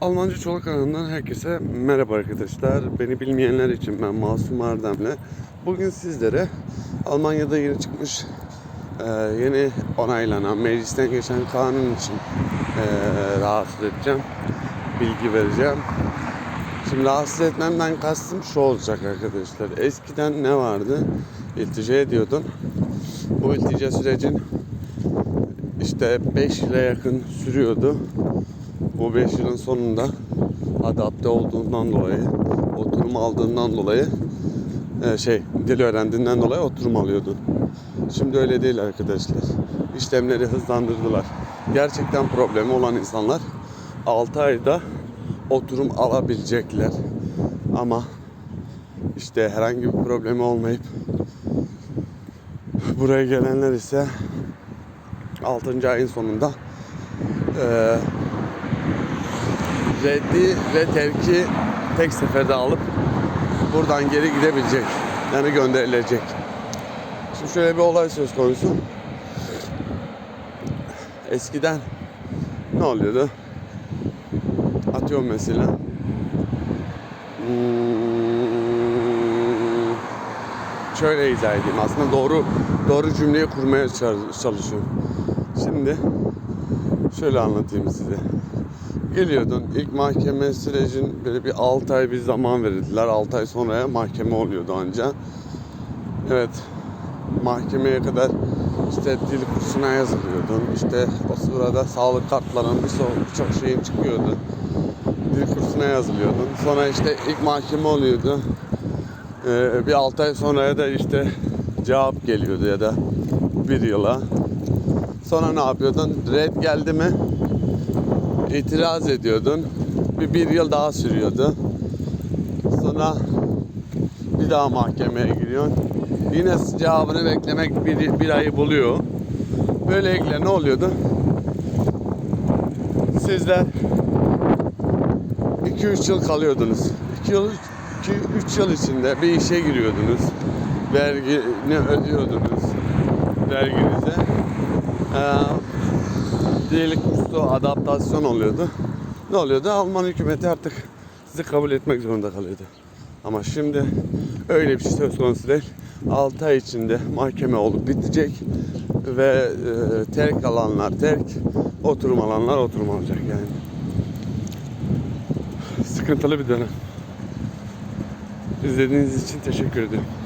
Almanca Çolak kanalından herkese merhaba arkadaşlar. Beni bilmeyenler için ben Masum Erdem'le. Bugün sizlere Almanya'da yeni çıkmış, e, yeni onaylanan, meclisten geçen kanun için e, rahatsız edeceğim. Bilgi vereceğim. Şimdi rahatsız etmemden kastım şu olacak arkadaşlar. Eskiden ne vardı? İltica ediyordun. Bu iltica sürecin işte 5 yıla yakın sürüyordu. Bu 5 yılın sonunda adapte olduğundan dolayı, oturum aldığından dolayı e, şey dil öğrendiğinden dolayı oturum alıyordu. Şimdi öyle değil arkadaşlar. İşlemleri hızlandırdılar. Gerçekten problemi olan insanlar 6 ayda oturum alabilecekler. Ama işte herhangi bir problemi olmayıp buraya gelenler ise 6. ayın sonunda eee reddi ve terki tek seferde alıp buradan geri gidebilecek. Yani gönderilecek. Şimdi şöyle bir olay söz konusu. Eskiden ne oluyordu? Atıyorum mesela. Hmm, şöyle izah edeyim. Aslında doğru doğru cümleyi kurmaya çal- çalışıyorum. Şimdi şöyle anlatayım size. Geliyordun ilk mahkeme sürecin böyle bir 6 ay bir zaman verildiler. 6 ay sonraya mahkeme oluyordu anca. Evet mahkemeye kadar işte dil kursuna yazılıyordun. İşte o sırada sağlık kartların bir birçok şeyin çıkıyordu. Dil kursuna yazılıyordun. Sonra işte ilk mahkeme oluyordu. Ee, bir 6 ay sonraya da işte cevap geliyordu ya da bir yıla. Sonra ne yapıyordun? Red geldi mi? İtiraz ediyordun. Bir, bir yıl daha sürüyordu. Sonra bir daha mahkemeye giriyorsun. Yine cevabını beklemek bir, bir ayı buluyor. Böylelikle ne oluyordu? Sizler 2-3 yıl kalıyordunuz. 2 yıl 3 yıl içinde bir işe giriyordunuz. Vergini ödüyordunuz. Verginize. Ee, dil kursu adaptasyon oluyordu. Ne oluyordu? Alman hükümeti artık sizi kabul etmek zorunda kalıyordu. Ama şimdi öyle bir şey söz konusu değil. 6 ay içinde mahkeme olup bitecek ve e, terk alanlar terk, oturum alanlar oturum alacak yani. Sıkıntılı bir dönem. İzlediğiniz için teşekkür ederim.